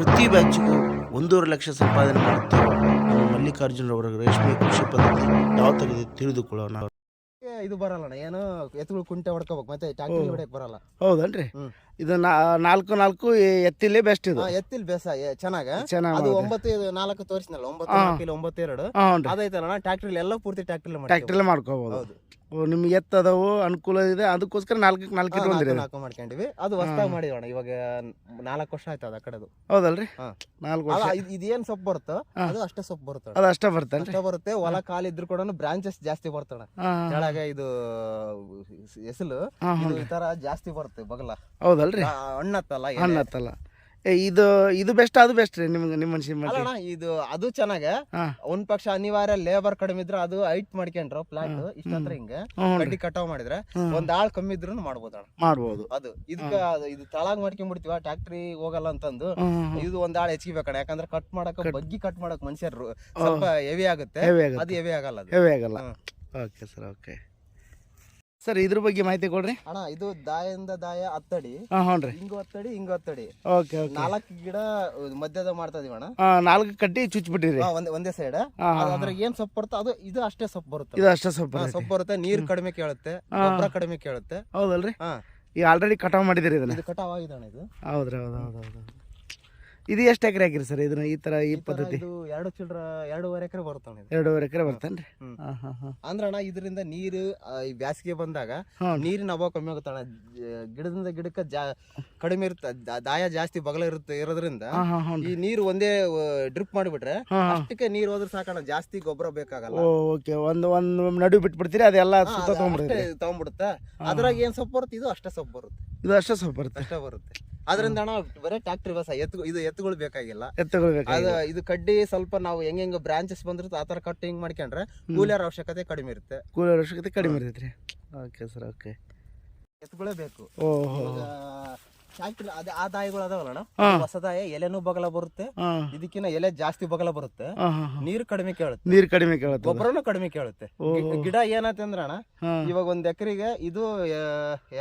ಪ್ರತಿ ಬ್ಯಾಚಿಗೂ ಒಂದೂವರೆ ಲಕ್ಷ ಸಂಪಾದನೆ ಮಾಡುತ್ತಿರುವ ನಮ್ಮ ಮಲ್ಲಿಕಾರ್ಜುನರವರ ರೇಷ್ಮೆ ಕೃಷಿ ಪದ್ಧತಿ ಯಾವ ತೆಗೆದು ತಿಳಿದುಕೊಳ್ಳೋಣ. ಇದು ಬರಲ್ಲ ಏನು ಎತ್ತುಗಳು ಕುಂಟೆ ಹೊಡ್ಕೋಬೇಕು ಮತ್ತೆ ಟ್ಯಾಕ್ಟರ್ ಹೊಡೆಯಕ್ಕೆ ಬರಲ್ಲ. ಹೌದನ್ರಿ. ಇದು ನಾಲ್ಕು ನಾಲ್ಕು ಎತ್ತಿಲೇ ಬೆಸ್ಟ್ ಇದು. ಎತ್ತಿಲ್ ಬೇಸ ಚೆನ್ನಾಗ. ಚೆನ್ನಾಗಿ ಅದು ಒಂಬತ್ತು ನಾಲ್ಕು ತೋರಿಸಿನಲ್ಲ ಒಂಬತ್ತು ಒಂಬತ್ತು ಎರಡು ಅದೈತಲ್ಲ ಟ್ಯಾಕ್ಟ್ರಿಲಿ ಎಲ್ಲ ಪೂರ್ತಿ ಟ್ಯಾಕ್ಟರ್ ಟ್ಯಾಕ್ಟ್ರಿಲಿ ಮಾಡ್ಕೋಬಹುದು ನಿಮ್ಗೆ ಎತ್ತದವು ಅನುಕೂಲ ಇದೆ ಅದಕ್ಕೋಸ್ಕರ ನಾಲ್ಕು ನಾಲ್ಕು ಇಟ್ಟು ಇಟ್ಕೊಂಡಿರಿ ನಾಲ್ಕು ಮಾಡ್ಕೊಂಡಿವಿ. ಅದು ಹೊಸದಾಗಿ ಮಾಡಿದೋಣ ಇವಾಗ ನಾಲ್ಕು ವರ್ಷ ಆಯ್ತು ಆ ಕಡೆದು. ಹೌದಲ್ರಿ. ನಾಲ್ಕು ವರ್ಷ. ಇದೇನ್ ಸೊಪ್ಪು ಬರುತ್ತೋ ಅದು ಅಷ್ಟೇ ಸೊಪ್ಪು ಬರುತ್ತೆ ಅದು ಅಷ್ಟೇ ಬರುತ್ತೆ ಅಷ್ಟೇ ಬರುತ್ತೆ ಹೊಲ ಕಾಲಿದ್ರು ಕೂಡ ಬ್ರಾಂಚಸ್ ಜಾಸ್ತಿ ಬರ್ತಣ. ಕೆಳಗ ಇದು ಎಸಲು ಹಾಂ ಇದು ಹ್ಞೂ ಈ ತರ ಜಾಸ್ತಿ ಬರುತ್ತೆ ಬಗಲ. ಹೌದಲ್ರಿ? ಹಣ್ಣತ್ತಲ್ಲ. ಹಣ್ಣತ್ತಲ್ಲ. ಇದು ಇದು ಬೆಸ್ಟ್ ಅದು ಬೆಸ್ಟ್ ರೀ ನಿಮ್ಗೆ ನಿಮ್ಮ ಮನುಷ್ಯ ಅಲ್ಲಣ್ಣ ಇದು ಅದು ಚೆನ್ನಾಗ ಹಾ. ಒಂದ್ ಪಕ್ಷ ಅನಿವಾರ್ಯ ಲೇಬರ್ ಕಡಿಮೆ ಇದ್ರೆ ಅದು ಹೈಟ್ ಮಾಡ್ಕೊಂಡ್ರು ಪ್ಲಾಟ್ ಇಷ್ಟ ಹತ್ರ ಹಿಂಗ ಹ್ಞೂ ಕಡ್ಡಿ ಕಟಾವ್ ಮಾಡಿದ್ರೆ ಹ್ಮ್. ಒಂದ್ ಆಳ್ ಕಮ್ಮಿ ಇದ್ರು ಮಾಡ್ಬೋದಣ್ಣ. ಮಾಡ್ಬೋದು. ಅದು ಇದಕ್ಕ ಅದು ಇದು ತಳಗ್ ಮಾಡ್ಕೊಂಡ್ಬಿಡ್ತೀವ ಟ್ಯಾಕ್ಟ್ರಿ ಹೋಗಲ್ಲ ಅಂತಂದು ಹ್ಮ್ ಇದು ಒಂದ್ ಆಳ್ ಹೆಚ್ಚಿಗೆ ಬೇಕಣ್ಣ ಯಾಕಂದ್ರೆ ಕಟ್ ಮಾಡಕ್ ಬಗ್ಗಿ ಕಟ್ ಮಾಡಕ್ ಮನುಷ್ಯರು ಸ್ವಲ್ಪ ಹೆವಿ ಆಗುತ್ತೆ ಹೆವಿ ಆಗುತ್ತೆ. ಅದು ಹೆವಿ ಆಗಲ್ಲ ಅದು. ಹೆವಿ ಆಗಲ್ಲ. ಹ್ಮ್. ಓಕೆ ಸರ್ ಓಕೆ ಸರ್ ಇದ್ರ ಬಗ್ಗೆ ಮಾಹಿತಿ ಕೊಡ್ರಿ. ಅಣ್ಣ ಇದು ದಾಯದಿಂದ ದಾಯ ಹತ್ತಡಿ. ಹಾಂ ಹ್ಞೂ ರೀ ಹಿಂಗು ಹತ್ತಡಿ ಹಿಂಗು ಹತ್ತಡಿ. Okay okay. ನಾಲ್ಕು ಗಿಡ ಮಧ್ಯದ ಮಾಡ್ತಾ ಇದೀವಿ ಅಣ್ಣ. ನಾಲ್ಕು ಕಟ್ಟಿ ಚುಚ್ಚಿಬಿಟ್ಟಿರಿ ಹಾ, ಒಂದೇ ಒಂದೇ ಸೈಡ್ ಅದ್ರಾಗ ಏನ್ ಸೊಪ್ಪು ಬರುತ್ತೆ ಅದು ಇದು ಅಷ್ಟೇ ಸೊಪ್ಪು ಬರುತ್ತೆ. ಇದು ಅಷ್ಟೇ ಸ್ವಲ್ಪ ಹಾ, ಸೊಪ್ಪು ಬರುತ್ತೆ ನೀರ್ ಕಡಿಮೆ ಕೇಳುತ್ತೆ. ಗೊಬ್ಬರ ಕಡಿಮೆ ಕೇಳುತ್ತೆ. ಹೌದಲ್ರಿ? ಹಾ. ಈಗ ಆಲ್ರೆಡಿ ಕಟಾವ್ ಮಾಡಿದಿರಿ ಇದನ್ನ. ಇದು ಕಟಾವ್ ಆಗಿದೆ ಅಣ್ಣ ಇದು. ಹೌದ್ರಿ ಹೌದು ಹೌದು ಹೌದು. ಇದು ಎಷ್ಟು ಎಕರೆ ಹಾಕಿರಿ ಸರ್? ಇದನ್ನ ಈ ತರ ಈ ಪದ್ಧತಿ? ಇದು ಎರಡು ಚಿಲ್ಡ್ರ ಎರಡೂವರೆ ಎಕರೆ ಬರ್ತಾನೆ ಎರಡೂವರೆ ಎಕರೆ ಬರ್ತೇನ್ರಿ ಅಂದ್ರ ಅಣ್ಣ ಇದರಿಂದ ನೀರು ಈ ಬ್ಯಾಸಿಗೆ ಬಂದಾಗ ನೀರಿನ ಅಭಾವ ಕಮ್ಮಿ ಆಗುತ್ತೆ ಅಣ್ಣ. ಗಿಡದಿಂದ ಗಿಡಕ್ಕೆ ಜಾ ಕಡಿಮೆ ಇರುತ್ತೆ ದಾಯ ಜಾಸ್ತಿ ಬಗಲ ಇರುತ್ತೆ ಇರೋದ್ರಿಂದ ಈ ನೀರು ಒಂದೇ ಡ್ರಿಪ್ ಮಾಡಿಬಿಟ್ರೆ ಅಷ್ಟಕ್ಕೆ ನೀರು ಹೋದ್ರೆ ಸಾಕಣ್ಣ ಜಾಸ್ತಿ ಗೊಬ್ಬರ ಬೇಕಾಗಲ್ಲ. ಓಕೆ. ಒಂದು ಒಂದು ನಡು ಬಿಟ್ಬಿಡ್ತೀರಿ ಅದೆಲ್ಲ ತಗೊಂಡ್ಬಿಡುತ್ತೆ? ಅದ್ರಾಗ ಏನ್ ಸೊಪ್ಪು ಬರುತ್ತೆ? ಇದು ಅಷ್ಟೇ ಸೊಪ್ಪು ಬರುತ್ತೆ. ಇದು ಅಷ್ಟೇ ಸೊಪ್ಪು ಬರುತ್ತೆ. ಅಷ್ಟೇ ಬರುತ್ತೆ. ಅದರಿಂದ ಅಣ್ಣ ಬರೀ ಟ್ರಾಕ್ಟರ್ ಬಸ್ ಎತ್ತು ಇದು ಎತ್ತುಗಳು ಬೇಕಾಗಿಲ್ಲ. ಎತ್ತುಗಳು ಅದು ಇದು ಕಡ್ಡಿ ಸ್ವಲ್ಪ ನಾವು ಹೆಂಗ್ ಹೆಂಗ್ ಬ್ರಾಂಚಸ್ ಬಂದಿರುತ್ತೆ ಆ ತರ ಕಟ್ಟಿಂಗ್ ಮಾಡ್ಕೊಂಡ್ರೆ ಕೂಲರ್ ಅವಶ್ಯಕತೆ ಕಡಿಮೆ ಇರುತ್ತೆ. ಕೂಲರ್ ಅವಶ್ಯಕತೆ ಕಡಿಮೆ ಇರುತ್ತೆ ಓಕೆ ಸರ್ ಓಕೆ. ಎತ್ತುಗಳೇ ಬೇಕು. ಓಹೋ. ಟ್ಯಾಕ್ಟ್ರಿ ಅದೇ ಆ ದಾಯಿಗಳು ಅದಾವಲ್ಲ ಹೊಸದಾಯ ಹೊಸ ಎಲೆನೂ ಬಗಲ ಬರುತ್ತೆ. ಇದಕ್ಕಿಂತ ಎಲೆ ಜಾಸ್ತಿ ಬಗಲ ಬರುತ್ತೆ. ನೀರು ಕಡಿಮೆ ಕೇಳುತ್ತೆ. ನೀರು ಕಡಿಮೆ ಕೇಳುತ್ತೆ. ಗೊಬ್ಬರನು ಕಡಿಮೆ ಕೇಳುತ್ತೆ. ಗಿಡ ಏನತ್ತೆ ಅಂದ್ರೆ ಅಣ್ಣ ಇವಾಗ ಒಂದ್ ಎಕರೆಗೆ ಇದು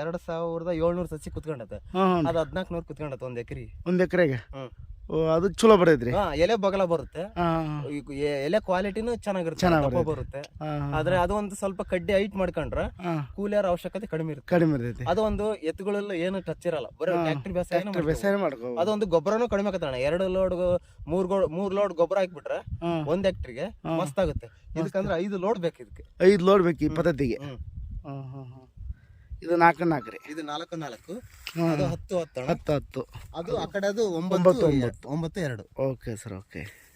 ಎರಡ್ ಸಾವಿರದ ಏಳ್ನೂರ್ ಸಸಿ ಕುತ್ಕೊಂಡತ್ತೆ. ಅದ್ ಅದು ನೂರ್ ಕುತ್ಕೊಂಡತ್ತೆ ಕುತ್ಕೊಂಡತೆ ಒಂದ್ ಎಕರೆ ಒಂದ್ ಎಕರೆಗೆ? ಅದು ಚಲೋ ಬರೈತ್ರಿ. ಹಾ ಎಲೆ ಬಗಲ ಬರುತ್ತೆ. ಎ- ಎಲೆ ಕ್ವಾಲಿಟಿನು ಚೆನ್ನಾಗಿರುತ್ತೆ ಚೆನ್ನಾಗ್ ದಪ್ಪ ಬರುತ್ತೆ. ಆದ್ರೆ ಅದು ಒಂದು ಸ್ವಲ್ಪ ಕಡ್ಡಿ ಹೈಟ್ ಮಾಡ್ಕೊಂಡ್ರೆ ಹಾಂ. ಕೂಲಿಯರ್ ಅವಶ್ಯಕತೆ ಕಡಿಮೆ ಇರುತ್ತೆ. ಕಡಿಮೆ ಇರ್ತೈತಿ. ಅದು ಒಂದು ಎತ್ತುಗಳೆಲ್ಲ ಏನು ಟಚ್ ಇರಲ್ಲ. ಬರೀ. ಟ್ಯಾಕ್ಟ್ರಿ ಬೇಸಾಯ ಟ್ರ್ಯಾಕ್ಟರ್ ಬೇಸಾಯ ಮಾಡ್ಕೋ ಅದೊಂದು ಗೊಬ್ಬರನು ಕಡಿಮೆ ಆಗತ್ತಣ್ಣ ಎರಡು ಲೋಡ್ ಮೂರ್ ಗೊ- ಮೂರ್ ಲೋಡ್ ಗೊಬ್ಬರ ಹಾಕ್ಬಿಟ್ರೆ ಹಾಂ. ಒಂದ್ ಎಕ್ಟ್ರಿಗೆ ಹಾ. ಮಸ್ತ್ ಆಗುತ್ತೆ. ಇದಕ್ಕಂದ್ರೆ ಐದು ಲೋಡ್ ಬೇಕು ಇದಕ್ಕೆ. ಐದು ಲೋಡ್ ಬೇಕು ಈ ಪದ್ಧತಿಗೆ. ಹ್ಮ್. ಹಾಂ ಹಾಂ ಹಾಂ. ಇದು ನಾಲ್ಕು ನಾಲ್ಕು ರೀ. ಇದು ನಾಲ್ಕು ನಾಲ್ಕು. ಅದು ಹತ್ತು ಹತ್ತು ಅಣ್ಣ ಹತ್ತು ಹತ್ತು. ಅದು ಆ ಕಡೆ ಅದು ಒಂಬತ್ತು, ಒಂಬತ್ತು ಒಂಬತ್ತು. ಒಂಬತ್ತು ಎರಡು. Okay sir okay.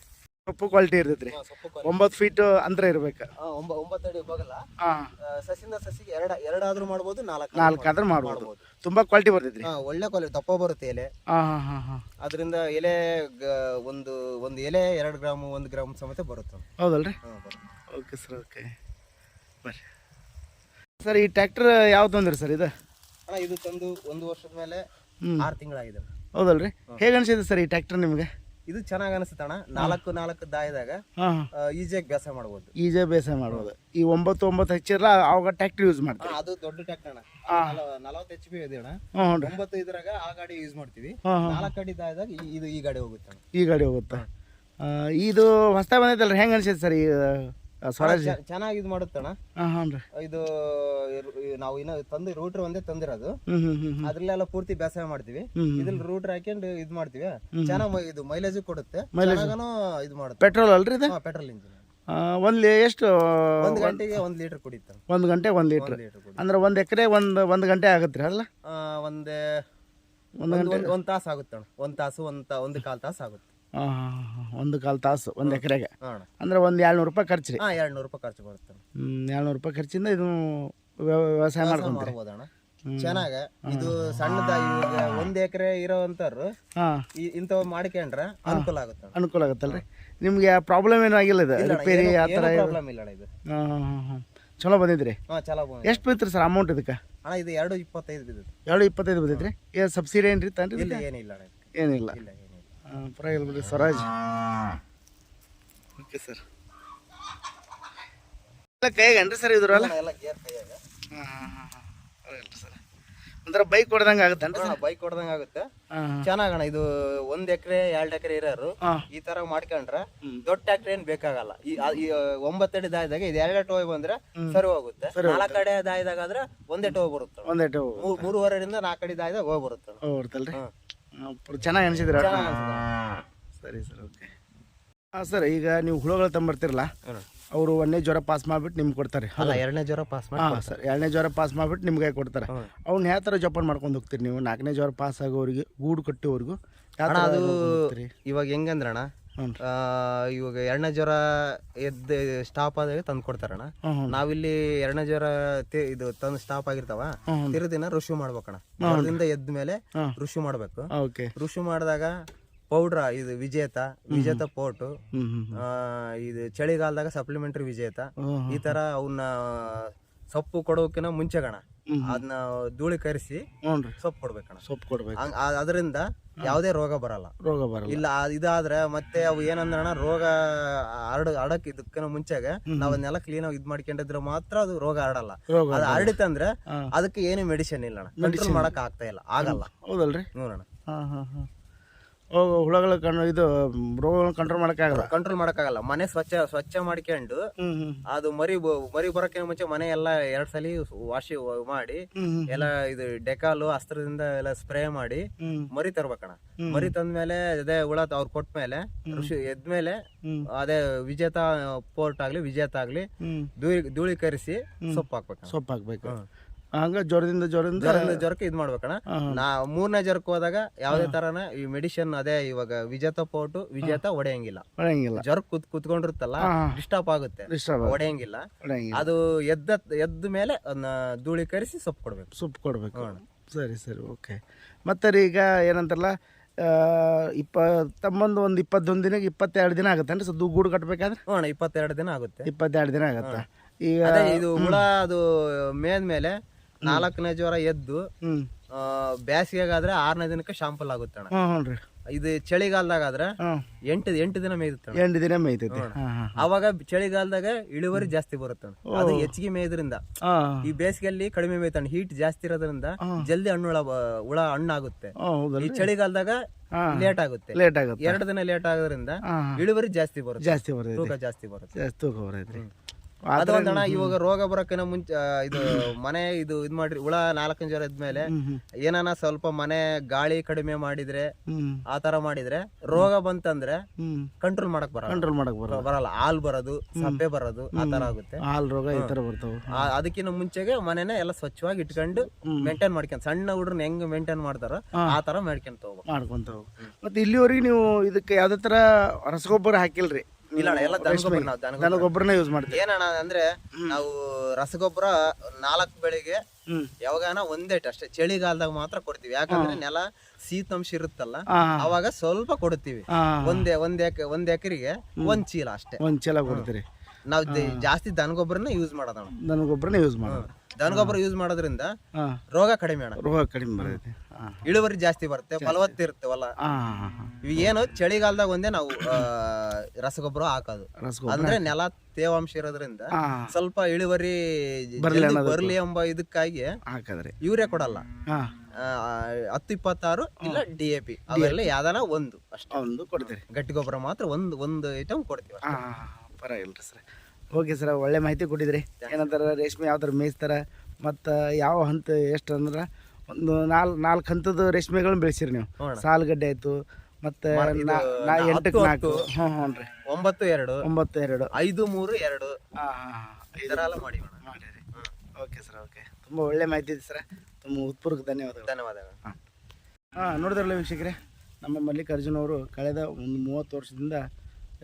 ಸೊಪ್ಪು ಕ್ವಾಲಿಟಿ ಇರ್ತೈತ್ರಿ ರೀ. quality. ಒಂಬತ್ತು ಫೀಟ್ ಅಂತರ ಇರ್ಬೇಕು. ಒಂಬ- ಒಂಬತ್ತು ಅಡಿ ಹೋಗಲ್ಲ. ಹಾಂ. ಸಸಿಂದ ಸಸಿಗೆ ಎರಡ ಎರಡಾದ್ರೂ ಮಾಡ್ಬೋದು ನಾಲ್ಕು ನಾಲ್ಕು ಆದ್ರೂ ಮಾಡ್ಬೋದು. ತುಂಬ ಕ್ವಾಲಿಟಿ ಬರ್ತೈತ್ರಿ ಒಳ್ಳೆ ಕ್ವಾಲಿಟಿ ದಪ್ಪ ಬರುತ್ತೆ ಎಲೆ. ಹಾಂ ಹಾಂ ಹಾಂ ಹಾಂ. ಅದರಿಂದ ಎಲೆ ಗ- ಒಂದು ಒಂದು ಎಲೆ ಎರಡು ಗ್ರಾಮ್ ಒಂದು ಗ್ರಾಮ್ ಸಮೇತ ಬರುತ್ತೆ. ಹೌದಲ್ರಿ? ಹಾ, ಬರುತ್ತೆ. Okay sir okay. ಬರ್ರಿ. ಸರ್ ಈ ಟ್ರ್ಯಾಕ್ಟರ್ ಯಾವ ತಂದ್ರಿ ಸರ್ ಇದು? ಅಣ್ಣ ಇದು ತಂದು ಒಂದು ವರ್ಷದ ಮೇಲೆ ಆರು ತಿಂಗಳಾಗಿದೆ. ಹೌದಲ್ರಿ? ಹೇಗೆ ಅನ್ಸಿದೆ ಸರ್ ಈ ಟ್ರ್ಯಾಕ್ಟರ್ ನಿಮಗೆ? ಇದು ಚೆನ್ನಾಗಿ ಅನಿಸುತ್ತೆ ಅಣ್ಣ. ನಾಲ್ಕು ನಾಲ್ಕು ದಾಯದಾಗ ಈಜಿಯಾಗಿ ಬೇಸಾಯ ಮಾಡ್ಬೋದು. ಈಜಿಯಾಗಿ ಬೇಸಾಯ ಮಾಡ್ಬೋದು. ಈ ಒಂಬತ್ತು ಒಂಬತ್ತು ಹಚ್ಚಿರಲ್ಲ ಅವಾಗ ಟ್ರ್ಯಾಕ್ಟರ್ ಯೂಸ್ ಮಾಡ್ತೀವಿ ಅದು ದೊಡ್ಡ ಟ್ರ್ಯಾಕ್ಟರ್ ಅಣ್ಣ. ನಲವತ್ತು ಎಚ್ ಪಿ ಇದೆ ಅಣ್ಣ. ಒಂಬತ್ತು ಇದ್ರಾಗ ಆ ಗಾಡಿ ಯೂಸ್ ಮಾಡ್ತೀವಿ. ನಾಲ್ಕು ಗಾಡಿ ದಾಯದಾಗ ಈ- ಇದು ಈ ಗಾಡಿ ಹೋಗುತ್ತೆ ಈ ಗಾಡಿ ಹೋಗುತ್ತೆ? ಇದು ಹೊಸ ಬಂದೈತಲ್ರಿ ಹೆಂಗೆ ಅನ್ಸೈತೆ ಸರ್ ಈ ಸ್ವರಾಜ್ ಚೆನ್ನಾಗಿ ಇದು ಮಾಡುತ್ತಣ್ಣ. ಹಾಂ ರೀ. ಇದು ನಾವು ಇನ್ನ ತಂದು ರೂಟರ್ ಒಂದೇ ತಂದಿರೋದು. ಅದ್ರಲ್ಲೆಲ್ಲ ಪೂರ್ತಿ ಬೇಸಾಯ ಮಾಡ್ತೀವಿ. ಇದ್ರಲ್ಲಿ ರೂಟ್ರ್ ಹಾಕೊಂಡು ಇದು ಮಾಡ್ತೀವಿ. ಚೆನ್ನಾಗಿ ಇದು ಮೈಲೇಜ್ ಕೊಡುತ್ತೆ. ಇದು ಮಾಡುತ್ತೆ. ಪೆಟ್ರೋಲ್ ಅಲ್ರಿ ಇದು? ಪೆಟ್ರೋಲ್ ಇಂಜಿನ್ ಒಂದು ಎಷ್ಟು ಒಂದ್ ಗಂಟೆಗೆ ಒಂದು ಲೀಟರ್ ಕುಡಿತ ಒಂದು ಗಂಟೆ ಒಂದು ಲೀಟ್ರ್. ಅಂದ್ರೆ ಒಂದು ಎಕರೆ ಒಂದು ಒಂದು ಗಂಟೆ ಆಗುತ್ತೆ ಅಲ್ಲ? ಒಂದೇ ಒಂದು ಗಂಟೆ. ಒಂದ್- ಒಂದ್ ತಾಸು ಆಗುತ್ತೆ ಅಣ್ಣ ಒಂದ್ ತಾಸು ಒಂದ್ ತಾ- ಒಂದು ಕಾಲ್ ತಾಸು ಆಗುತ್ತೆ. ಒಂದು ಕಾಲು ತಾಸು ಒಂದು ಎಕರೆಗೆ. ಅಂದ್ರೆ ಒಂದು ಏಳ್ನೂರು ರೂಪಾಯಿ ಖರ್ಚು ರೀ ಹಾ ಎರಡ್ ನೂರು ರೂಪಾಯಿ ಖರ್ಚು ಬರುತ್ತೆ. ಏಳ್ನೂರು ರೂಪಾಯಿ ಖರ್ಚಿಂದ ಇದು ವ್ಯವ- ವ್ಯವಸಾಯ ಮಾಡ್ಕೊಂತೀರಿ. ಚೆನ್ನಾಗ ಇದು ಸಣ್ಣದಾಗಿ ಇವಾಗ ಒಂದ್ ಎಕರೆ ಇರೋವಂಥವ್ರು ಹಾಂ. ಇಂಥವ್ ಮಾಡ್ಕೊಂಡ್ರೆ ಅನುಕೂಲ ಆಗುತ್ತೆ. ಅನುಕೂಲ ಆಗುತ್ತಲ್ರಿ? ನಿಮ್ಗೆ ಪ್ರಾಬ್ಲಮ್ ಏನೂ ಆಗಿಲ್ಲ ಇದು? ರಿಪೇರಿ ಆ ಥರ ಪ್ರಾಬ್ಲಮ್ ಇಲ್ಲ ಅಣ್ಣ ಇದು. ಹಾಂ ಹಾಂ ಹಾಂ ಹಾಂ. ಚಲೋ ಬಂದಿದ್ರಿ? ಹಾ ಚಲೋ ಬಂದಿದೆ. ಎಷ್ಟು ಬೀತ್ರಿ ಸರ್ ಅಮೌಂಟ್ ಇದಕ್ಕೆ? ಅಣ್ಣ ಇದು ಎರಡು ಇಪ್ಪತ್ತೈದು ಬಿದ್ದದ್ದು ಎರಡು ಇಪ್ಪತ್ತೈದು ಬಂದೈತ್ರಿ ಏನು ಸಬ್ಸಿಡಿ ಏನು ರೀ ಇಲ್ಲ ಏನಿಲ್ಲ ಅಣ್ಣ ಇದಕ್ಕೆ. ಏನಿಲ್ಲ. ಇಲ್ಲ ಪರವಾಗಿಲ್ಲ ಬಿಡಿ ಸ್ವರಾಜ್. Okay sir. ಎಲ್ಲ ಕೈಗೇನ್ರಿ ಸರ್ ಇದ್ರಲ್ಲ ಅಣ್ಣ, ಎಲ್ಲ ಗೇರ್ ಕೈಯಾಗ. ಹಾಂ ಹಾಂ ಹಾಂ ಹಾಂ ಪರವಾಗಿಲ್ಲ ಸರ್. ಒಂಥರ ಬೈಕ್ ಹೊಡೆದಂಗೆ ಆಗುತ್ತೇನ್ರಿ ಬೈಕ್ ಹೊಡೆದಂಗೆ ಆಗುತ್ತೆ. ಹಾಂ ಚೆನ್ನಾಗಣ ಇದು ಒಂದ್ ಎಕರೆ ಎರಡ್ ಎಕರೆ ಇರೋರು. ಈ ತರ ಮಾಡ್ಕೊಂಡ್ರೆ ದೊಡ್ಡ ಟ್ಯಾಕ್ಟರ್ ಏನ್ ಬೇಕಾಗಲ್ಲ. ಈ ಒಂಬತ್ತಡಿ ದಾಯ್ದಾಗ ಇದು ಎರಡೆರಡು ಟೋಯ್ ಬಂದ್ರೆ ಸರಿ ಹೋಗುತ್ತೆ. ನಾಲ್ಕಡೆ ದಾಯದಾಗ ದಾಯ್ದಾಗ ಆದ್ರೆ ಒಂದೇ ಟೋ ಬರುತ್ತೆ ಒಂದೇ ಟೋ ಮೂರುವರೆಯಿಂದ ನಾಲ್ಕಡಿ ದಾಯ್ದಾಗ ಹೋಗಿ ಬರುತ್ತೆ ಹೋಗ್ಬಿಡ್ತಲ್ರಿ ಹ್ಮ್. ಚೆನ್ನಾಗಿ ಅನಿಸಿದ್ರ. ಸರಿ ಸರ್ ಓಕೆ ಹಾಂ ಸರ್ ಈಗ ನೀವು ಹುಳುಗಳು ತಂಬರ್ತಿರಲ್ಲ ಅವರು ಒಂದನೇ ಜ್ವರ ಪಾಸ್ ಮಾಡಿಬಿಟ್ಟು ನಿಮ್ಗೆ ಕೊಡ್ತಾರೆ. ಅಲ್ಲ ಎರಡನೇ ಜ್ವರ ಪಾಸ್ ಮಾಡಿ ಸರ್ ಎರಡನೇ ಜ್ವರ ಪಾಸ್ ಮಾಡ್ಬಿಟ್ಟು ನಿಮ್ಗೆ ಕೊಡ್ತಾರೆ. ಅವ್ನು ಯಾವ ಥರ ಜೋಪಾನ ಮಾಡ್ಕೊಂಡು ಹೋಗ್ತೀರಿ ನೀವು? ನಾಲ್ಕನೇ ಜ್ವರ ಪಾಸ್ ಆಗೋರಿಗೆ ಗೂಡು ಕಟ್ಟೋವರೆಗೂ ಅದು ಇವಾಗ ಹೆಂಗಂದ್ರಣ್ಣ? ಇವಾಗ ಎರಡನೇ ಜ್ವರ ಎದ್ದ ಸ್ಟಾಪ್ ಆದಾಗ ತಂದು ಕೊಡ್ತಾರಣ್ಣ. ನಾವಿಲ್ಲಿ ಎರಡನೇ ಜ್ವರ ಇದು ತಂದು ಸ್ಟಾಪ್ ಆಗಿರ್ತಾವ. ತಿರು ದಿನ ಋಷಿ ಮಾಡ್ಬೇಕಣ್ಣ. ಅದರಿಂದ ಎದ್ದ ಮೇಲೆ. ಋಷಿ ಮಾಡ್ಬೇಕು. ಋಷಿ ಮಾಡಿದಾಗ ಪೌಡ್ರ ಇದು ವಿಜೇತ ವಿಜೇತ ಪೋಟು ಇದು ಚಳಿಗಾಲದಾಗ ಸಪ್ಲಿಮೆಂಟರಿ ವಿಜೇತ. ಈ ತರ ಅವನ್ನ ಸೊಪ್ಪು ಕೊಡೋಕಿನ ಮುಂಚೆ ಕಣ. ಅದನ್ನ ಧೂಳಿ ಕರೆಸಿ ಸೊಪ್ಪು ಕೊಡ್ಬೇಕಣ. ಸೊಪ್ಪು ಕೊಡ್ಬೇಕು. ಹಂಗ್- ಆ- ಅದರಿಂದ ಯಾವುದೇ ರೋಗ ಬರಲ್ಲ. ರೋಗ ಬರಲ್ಲ. ಇಲ್ಲ ಆ- ಇದಾದ್ರೆ ಮತ್ತೆ ಅವು ಏನಂದ್ರಣ ರೋಗ ಹರಡ ಹರಡಕ್ ಇದಕ್ಕಿನ ಮುಂಚೆಗೆ ನಾವ್ ಅದನ್ನೆಲ್ಲ ಕ್ಲೀನ್ ಆಗಿ ಇದ್ ಮಾಡ್ಕೊಂಡಿದ್ರೆ ಮಾತ್ರ ಅದು ರೋಗ ಹರಡಲ್ಲ. ರೋಗ ಅದು ಹರಡಿತಂದ್ರೆ ಹಾ. ಅದಕ್ಕೆ ಏನು ಮೆಡಿಸಿನ್ ಇಲ್ಲ ಕಂಟ್ರೋಲ್ ಮಾಡಕ್ ಆಗ್ತಾ ಇಲ್ಲ. ಆಗಲ್ಲ. ಹೌದಲ್ರಿ? ನೋಡೋಣ. ಹಾಂ ಹಾಂ ಹಾಂ. ಹುಳಗಳ ಕಣ್ಣು ಇದು ರೋಗಗಳನ್ನ ಕಂಟ್ರೋಲ್ ಮಾಡೋಕ್ಕಾಗಲ್ಲ. ಕಂಟ್ರೋಲ್ ಮಾಡಕ್ಕಾಗಲ್ಲ. ಮನೆ ಸ್ವಚ್ಛ ಸ್ವಚ್ಛ ಮಾಡ್ಕೊಂಡು ಅದು ಮರಿ ಬ- ಮರಿ ಬರಕ್ಕೆ ಮುಂಚೆ ಮನೆ ಎಲ್ಲ ಎರಡ್ ಸಲ ವಾಶಿ ಮಾಡಿ ಎಲ್ಲ ಇದು ಡೆಕಾಲು ಅಸ್ತ್ರದಿಂದ ಎಲ್ಲ ಸ್ಪ್ರೇ ಮಾಡಿ ಮರಿ ತರ್ಬೇಕಣ್ಣ ಮರಿ ತಂದ್ಮೇಲೆ ಅದೇ ಹುಳ ಅವ್ರು ಕೊಟ್ಮೇಲೆ ಋಷಿ ಎದ್ಮೇಲೆ ಅದೇ ವಿಜೇತ ಪೋರ್ಟ್ ಆಗ್ಲಿ ವಿಜೇತ ಆಗ್ಲಿ ಧೂಳಿ ಧೂಳಿ ಕರೆಸಿ ಸೊಪ್ಪು ಹಾಕ್ಬೇಕು ಸೊಪ್ಪು ಹಾಕ್ಬೇಕು ಹಂಗ ಜ್ವರದಿಂದ ಜ್ವರದಿಂದ ಜ್ವರದಿಂದ ಜ್ವರಕ್ಕೆ ಇದು ಮಾಡ್ಬೇಕಣ್ಣ. ನಾ ಮೂರನೇ ಜ್ವರಕ್ಕೆ ಹೋದಾಗ ಯಾವ್ದೇ ತರನ ಈ ಮೆಡಿಸಿನ್ ಅದೇ ಇವಾಗ ವಿಜೇತ ಪೋಟು ವಿಜೇತ ಒಡೆಯಂಗಿಲ್ಲ. ಹೊಡೆಯಂಗಿಲ್ಲ ಜ್ವರ ಕುತ್ ಕುತ್ಕೊಂಡಿರುತ್ತಲ್ಲ. ಡಿಸ್ಟರ್ಬ್ ಆಗುತ್ತೆ. ಡಿಸ್ಟರ್ಬ್ ಹೊಡೆಯಂಗಿಲ್ಲ ಅದು ಎದ್ದ ಎದ್ದ ಮೇಲೆ ಅದನ್ನ ಧೂಳಿ ಕರೆಸಿ ಸೊಪ್ಪು ಕೊಡ್ಬೇಕು. ಸೊಪ್ಪು ಕೊಡಬೇಕು. ಸರಿ ಸರಿ ಓಕೆ ಮತ್ತೆ ರೀ ಈಗ ಏನಂತಾರಲ್ಲ ಇಪ್ಪ ತಮ್ಮೊಂದು ಒಂದು ಇಪ್ಪತ್ತೊಂದು ದಿನಕ್ಕೆ ಇಪ್ಪತ್ತೆರಡು ದಿನ ಆಗುತ್ತೆ ಅಂದ್ರೆ ಸೊ ಗೂಡು ಕಟ್ಟಬೇಕಾದ್ರೆ ಹ್ಞೂ ಅಣ್ಣ ಇಪ್ಪತ್ತೆರಡು ದಿನ ಆಗುತ್ತೆ. ಇಪ್ಪತ್ತೆರಡು ದಿನ ಆಗುತ್ತೆ? ಈಗ ಇದು ಹುಳ ಅದು ಮೇದ್ಮೇಲೆ ನಾಲ್ಕನೇ ಜ್ವರ ಎದ್ದು ಬ್ಯಾಸಿಗೆಗಾದ್ರೆ ಆರನೇ ದಿನಕ್ಕೆ ಶಾಂಪಲ್ ಆಗುತ್ತೆ ಅಣ್ಣ ಹ್ಞೂ ಇದು ಚಳಿಗಾಲದಾಗ ಆದ್ರೆ ಹಾಂ ಎಂಟು ಎಂಟು ದಿನ ಅಣ್ಣ. ಎಂಟು ದಿನ ಮೇಯ್ತೈತೆ. ಅವಾಗ ಚಳಿಗಾಲದಾಗ ಇಳುವರಿ ಜಾಸ್ತಿ ಬರುತ್ತೆ. ಅದು ಹೆಚ್ಚಿಗೆ ಮೇಯ್ದ್ರಿಂದ. ಈ ಬೇಸಿಗೆಯಲ್ಲಿ ಕಡಿಮೆ ಮೇಯ್ತಾನೆ ಹೀಟ್ ಜಾಸ್ತಿ ಇರೋದ್ರಿಂದ ಜಲ್ದಿ ಹಣ್ಣು ಹುಳ ಹುಳ ಹಣ್ಣಾಗುತ್ತೆ. ಈ ಚಳಿಗಾಲದಾಗ ಲೇಟ್ ಆಗುತ್ತೆ. ಲೇಟ್ ಆಗುತ್ತೆ. ಎರಡು ದಿನ ಲೇಟ್ ಆಗೋದ್ರಿಂದ ಇಳುವರಿ ಜಾಸ್ತಿ ಬರುತ್ತೆ. ಜಾಸ್ತಿ ಬರುತ್ತೆ. ತೂಕ ಜಾಸ್ತಿ ಬರುತ್ತೆ. ಜಾಸ್ತಿ ತೂಕ ಬರ್ತೈತಿ. ಅದು ಒಂದಣ ಇವಾಗ ರೋಗ ಬರೋಕಿನ ಮುಂಚೆ ಇದು ಮನೆ ಇದು ಇದ್ ಮಾಡ್ರಿ ಹುಳ ನಾಲ್ಕು ಜ್ವರ ಇದ್ಮೇಲೆ ಏನಾನ ಸ್ವಲ್ಪ ಮನೆ ಗಾಳಿ ಕಡಿಮೆ ಮಾಡಿದ್ರೆ ಆ ತರ ಮಾಡಿದ್ರೆ ರೋಗ ಬಂತಂದ್ರೆ ಕಂಟ್ರೋಲ್ ಮಾಡಕ್ ಬರಲ್ಲ. ಕಂಟ್ರೋಲ್ ಮಾಡಕ್ ಬರಲ್ಲ. ಬರಲ್ಲ. ಹಾಲ್ ಬರೋದು ಸಪ್ಪೆ ಬರೋದು ಆ ತರ ಆಗುತ್ತೆ. ಹಾಲ್ ರೋಗ ಈ ತರ ಬರ್ತಾವೆ. ಅದಕ್ಕಿಂತ ಮುಂಚೆಗೆ ಮನೆನ ಎಲ್ಲ ಸ್ವಚ್ಛವಾಗಿ ಇಟ್ಕೊಂಡು ಮೇಂಟೈನ್ ಮಾಡ್ಕೊಂಡ್ ಸಣ್ಣ ಹುಡ್ರನ್ ಹೆಂಗ್ ಮೇಂಟೈನ್ ಮಾಡ್ತಾರ ಆ ತರ ಮಾಡ್ಕೊಂತ ಹೋಗ್ಬೇಕು ಮಾಡ್ಕೊಂತ ಹೋಗ್ಬೇಕು ಮತ್ತೆ ಇಲ್ಲಿವರೆಗೆ ನೀವು ಇದಕ್ಕೆ ಯಾವ್ದೇ ತರ ರಸಗೊಬ್ಬರ ಹಾಕಿಲ್ರಿ? ಇಲ್ಲ ಅಣ್ಣ, ಎಲ್ಲ ದನಗೊಬ್ಬರ ನಾವು ದನಗೊಬ್ಬರ. ಯೂಸ್ ಮಾಡ್ತೀವಿ. ಏನಣ್ಣ ಅಂದ್ರೆ ನಾವು ರಸಗೊಬ್ಬರ ನಾಲ್ಕು ಬೆಳಿಗ್ಗೆ ಹ್ಮ್. ಯಾವಾಗನ ಒಂದೇ ಅಷ್ಟೇ ಚಳಿಗಾಲದಾಗ ಮಾತ್ರ ಕೊಡ್ತೀವಿ. ಯಾಕಂದ್ರೆ ನೆಲ ಶೀತಾಂಶ ಇರುತ್ತಲ್ಲ ಅವಾಗ ಸ್ವಲ್ಪ ಕೊಡ್ತೀವಿ. ಒಂದೇ ಒಂದ್ ಎಕ ಒಂದ್ ಎಕರೆಗೆ ಒಂದ್ ಚೀಲ ಅಷ್ಟೇ. ಒಂದ್ ಚೀಲ ಕೊಡ್ತೀರಿ. ನಾವು ಜಾಸ್ತಿ ದನಗೊಬ್ಬರನ್ನ ಯೂಸ್ ಮಾಡೋದಣ್ಣ. ದನ ಗೊಬ್ಬರನ ಯೂಸ್ ಮಾಡೋದು ದನಗೊಬ್ಬರ ಯೂಸ್ ಮಾಡೋದ್ರಿಂದ ರೋಗ ಕಡಿಮೆ ಅಣ್ಣ. ರೋಗ ಕಡಿಮೆ ಬರುತ್ತೆ. ಇಳುವರಿ ಜಾಸ್ತಿ ಬರುತ್ತೆ ಹಾಂ ಇವ್ ಏನು ಚಳಿಗಾಲದಾಗ ಒಂದೇ ನಾವು ರಸಗೊಬ್ಬರ ಹಾಕೋದು. ಅಂದ್ರೆ ನೆಲ ತೇವಾಂಶ ಇರೋದ್ರಿಂದ ಸ್ವಲ್ಪ ಇಳುವರಿ ಬರ್ಲಿ ಎಂಬ ಇದಕ್ಕಾಗಿ ಹಾಕದ್ರಿ. ಯೂರಿಯಾ ಕೊಡಲ್ಲ. ಹತ್ತು ಇಪ್ಪತ್ತಾರು ಇಲ್ಲ ಡಿ ಎ ಪಿ. ಅವೆಲ್ಲ ಯಾವ್ದಾನ ಒಂದು ಅಷ್ಟೇ. ಒಂದು ಕೊಡ್ತೀರಿ. ಗಟ್ಟಿ ಗೊಬ್ಬರ ಮಾತ್ರ ಒಂದು ಒಂದು ಐಟಮ್ ಕೊಡ್ತೀವಿ ಪರವಾಗಿಲ್ಲ ಸರ್. ಓಕೆ ಸರ್ ಒಳ್ಳೆ ಮಾಹಿತಿ ಕೊಟ್ಟಿದ್ರಿ. ಏನಂತಾರೆ ರೇಷ್ಮೆ ಯಾವ ಥರ ಮೇಯಿಸ್ತಾರೆ ಮತ್ತು ಯಾವ ಹಂತ ಎಷ್ಟು ಅಂದ್ರೆ ಒಂದು ನಾಲ್ಕು ನಾಲ್ಕು ಹಂತದ ರೇಷ್ಮೆಗಳನ್ನ ಬೆಳೆಸಿರಿ ನೀವು. ಸಾಲುಗಡ್ಡೆ ಆಯಿತು ಮತ್ತು ಎಂಟಕ್ಕೆ ನಾಲ್ಕು. ಹ್ಞೂ ಹ್ಞೂ ರೀ ಒಂಬತ್ತು ಎರಡು. ಒಂಬತ್ತು ಎರಡು. ಐದು ಮೂರು ಎರಡು. ಎಲ್ಲ ಮಾಡಿ ಮಾಡಿರಿ. Okay sir okay. ತುಂಬ ಒಳ್ಳೆ ಮಾಹಿತಿ ಇದೆ ಸರ್. ತುಂಬ ಉತ್ಪೂರ್ವಕ ಧನ್ಯವಾದಗಳು. ಧನ್ಯವಾದಗಳು. ಹಾಂ. ಹಾಂ ನೋಡಿದ್ರಲ್ಲ ವೀಕ್ಷಕರೇ ನಮ್ಮ ಮಲ್ಲಿಕಾರ್ಜುನ್ ಅವರು ಕಳೆದ ಒಂದು ಮೂವತ್ತು ವರ್ಷದಿಂದ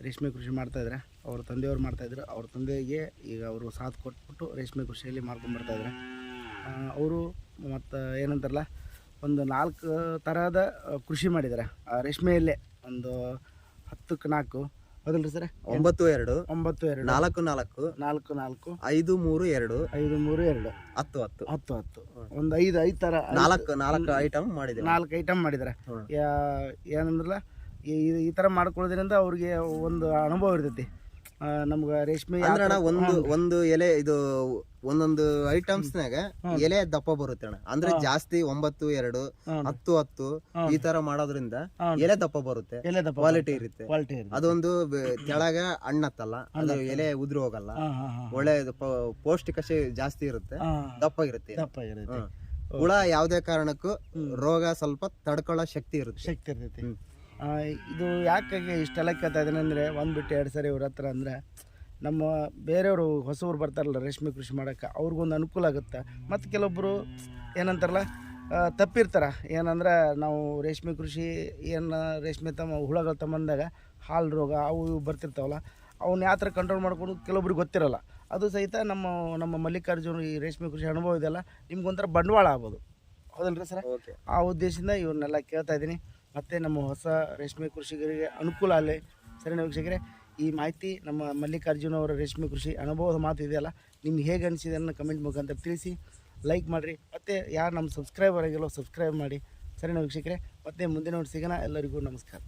ರೇಷ್ಮೆ ಕೃಷಿ ಮಾಡ್ತಾಯಿದ್ರೆ ಅವ್ರ ತಂದೆಯವರು ಮಾಡ್ತಾಯಿದ್ರು ಅವ್ರ ತಂದೆಗೆ ಈಗ ಅವರು ಸಾಥ್ ಕೊಟ್ಬಿಟ್ಟು ರೇಷ್ಮೆ ಕೃಷಿಯಲ್ಲಿ ಮಾಡ್ಕೊಂಡು ಬರ್ತಾಯಿದ್ದಾರೆ ಅವರು ಮತ್ತು ಏನಂತಾರಲ್ಲ ಒಂದು ನಾಲ್ಕು ಥರದ ಕೃಷಿ ಮಾಡಿದ್ದಾರೆ ರೇಷ್ಮೆಯಲ್ಲೇ ಒಂದು ಹತ್ತಕ್ಕೆ ನಾಲ್ಕು. ಹೌದಲ್ರಿ ಸರ್? ಒಂಬತ್ತು ಎರಡು ಒಂಬತ್ತು ಎರಡು ನಾಲ್ಕು ನಾಲ್ಕು ನಾಲ್ಕು ನಾಲ್ಕು ಐದು ಮೂರು ಎರಡು ಐದು ಮೂರು ಎರಡು ಹತ್ತು ಹತ್ತು. ಹತ್ತು ಹತ್ತು. ಒಂದು ಐದು ಐದು ಥರ ನಾಲ್ಕು ನಾಲ್ಕು ಐಟಮ್ ಮಾಡಿದ್ದಾರೆ ನಾಲ್ಕು ಐಟಮ್ ಮಾಡಿದ್ದಾರೆ ಏನಂದ್ರಲ್ಲ ಈ ಈ ಥರ ಮಾಡ್ಕೊಳ್ಳೋದ್ರಿಂದ ಅವ್ರಿಗೆ ಒಂದು ಅನುಭವ ಇರ್ತೈತಿ. ನಮ್ಗೆ ರೇಷ್ಮೆ ಯಾವ ಅಂದ್ರೆ ಅಣ್ಣ ಒಂದು ಒಂದು ಎಲೆ ಇದು ಒಂದೊಂದು ಐಟಮ್ಸ್ನಾಗ ಎಲೆ ದಪ್ಪ ಬರುತ್ತೆ ಅಣ್ಣ. ಅಂದ್ರೆ ಜಾಸ್ತಿ ಒಂಬತ್ತು ಎರಡು. ಹತ್ತು ಹತ್ತು ಈ ತರ ಮಾಡೋದ್ರಿಂದ ಎಲೆ ದಪ್ಪ ಬರುತ್ತೆ. ಕ್ವಾಲಿಟಿ ಇರುತ್ತೆ. ಅದೊಂದು ಕೆಳಗ ಹಣ್ಣತ್ತಲ್ಲ ಅದು ಎಲೆ ಉದ್ರಿ ಹೋಗಲ್ಲ. ಒಳ್ಳೆ ಪೌಷ್ಟಿಕ ಪೌಷ್ಟಿಕತೆ ಜಾಸ್ತಿ ಇರುತ್ತೆ. ದಪ್ಪ ಇರುತ್ತೆ. ಹುಳ ಯಾವುದೇ ಕಾರಣಕ್ಕೂ ರೋಗ ಸ್ವಲ್ಪ ತಡ್ಕೊಳ್ಳೋ ಶಕ್ತಿ ಇರುತ್ತೆ. ಶಕ್ತಿ ಇರ್ತೈತಿ. ಇದು ಯಾಕೆ ಇಷ್ಟೆಲ್ಲ ಕೇಳ್ತಾ ಇದ್ದೀನಿ ಅಂದರೆ ಒಂದು ಬಿಟ್ಟು ಎರಡು ಸರಿ ಇವ್ರ ಹತ್ರ ಅಂದರೆ ನಮ್ಮ ಬೇರೆಯವರು ಹೊಸವ್ರು ಬರ್ತಾರಲ್ಲ ರೇಷ್ಮೆ ಕೃಷಿ ಮಾಡೋಕ್ಕೆ ಅವ್ರಿಗೊಂದು ಅನುಕೂಲ ಆಗುತ್ತೆ. ಮತ್ತು ಕೆಲವೊಬ್ಬರು ಏನಂತಾರಲ್ಲ ತಪ್ಪಿರ್ತಾರೆ. ಏನಂದ್ರೆ ನಾವು ರೇಷ್ಮೆ ಕೃಷಿ ಏನು ರೇಷ್ಮೆ ತಮ್ಮ ಹುಳಗಳು ತಮ್ಮಂದಾಗ ಹಾಲು ರೋಗ ಅವು ಇವು ಬರ್ತಿರ್ತಾವಲ್ಲ ಅವನ್ನ ಯಾವ ಥರ ಕಂಟ್ರೋಲ್ ಮಾಡ್ಕೊಂಡು ಕೆಲವೊಬ್ರಿಗೆ ಗೊತ್ತಿರಲ್ಲ. ಅದು ಸಹಿತ ನಮ್ಮ ನಮ್ಮ ಮಲ್ಲಿಕಾರ್ಜುನ ಈ ರೇಷ್ಮೆ ಕೃಷಿ ಅನುಭವ ಇದೆಯಲ್ಲ ನಿಮ್ಗೊಂಥರ ಬಂಡವಾಳ ಆಗ್ಬೋದು. ಹೌದಲ್ರಿ ಸರ್? ಓಕೆ ಆ ಉದ್ದೇಶದಿಂದ ಇವನ್ನೆಲ್ಲ ಕೇಳ್ತಾ ಇದ್ದೀನಿ. ಮತ್ತು ನಮ್ಮ ಹೊಸ ರೇಷ್ಮೆ ಕೃಷಿಕರಿಗೆ ಅನುಕೂಲ ಆಗಲಿ. ಸರಿನಾ ವೀಕ್ಷಕರೇ, ಈ ಮಾಹಿತಿ ನಮ್ಮ ಮಲ್ಲಿಕಾರ್ಜುನ ಅವರ ರೇಷ್ಮೆ ಕೃಷಿ ಅನುಭವದ ಮಾತು ಇದೆಯಲ್ಲ ನಿಮ್ಗೆ ಹೇಗೆ ಅನಿಸಿದೆ ಅನ್ನೋ ಕಮೆಂಟ್ ಮುಖಾಂತರ ತಿಳಿಸಿ, ಲೈಕ್ ಮಾಡಿರಿ. ಮತ್ತು ಯಾರು ನಮ್ಮ ಸಬ್ಸ್ಕ್ರೈಬರ್ ಆಗಿಲ್ಲೋ ಸಬ್ಸ್ಕ್ರೈಬ್ ಮಾಡಿ. ಸರಿನಾ ವೀಕ್ಷಕರೇ, ಮತ್ತೆ ಮುಂದಿನ ಸಿಗೋಣ, ಎಲ್ಲರಿಗೂ ನಮಸ್ಕಾರ.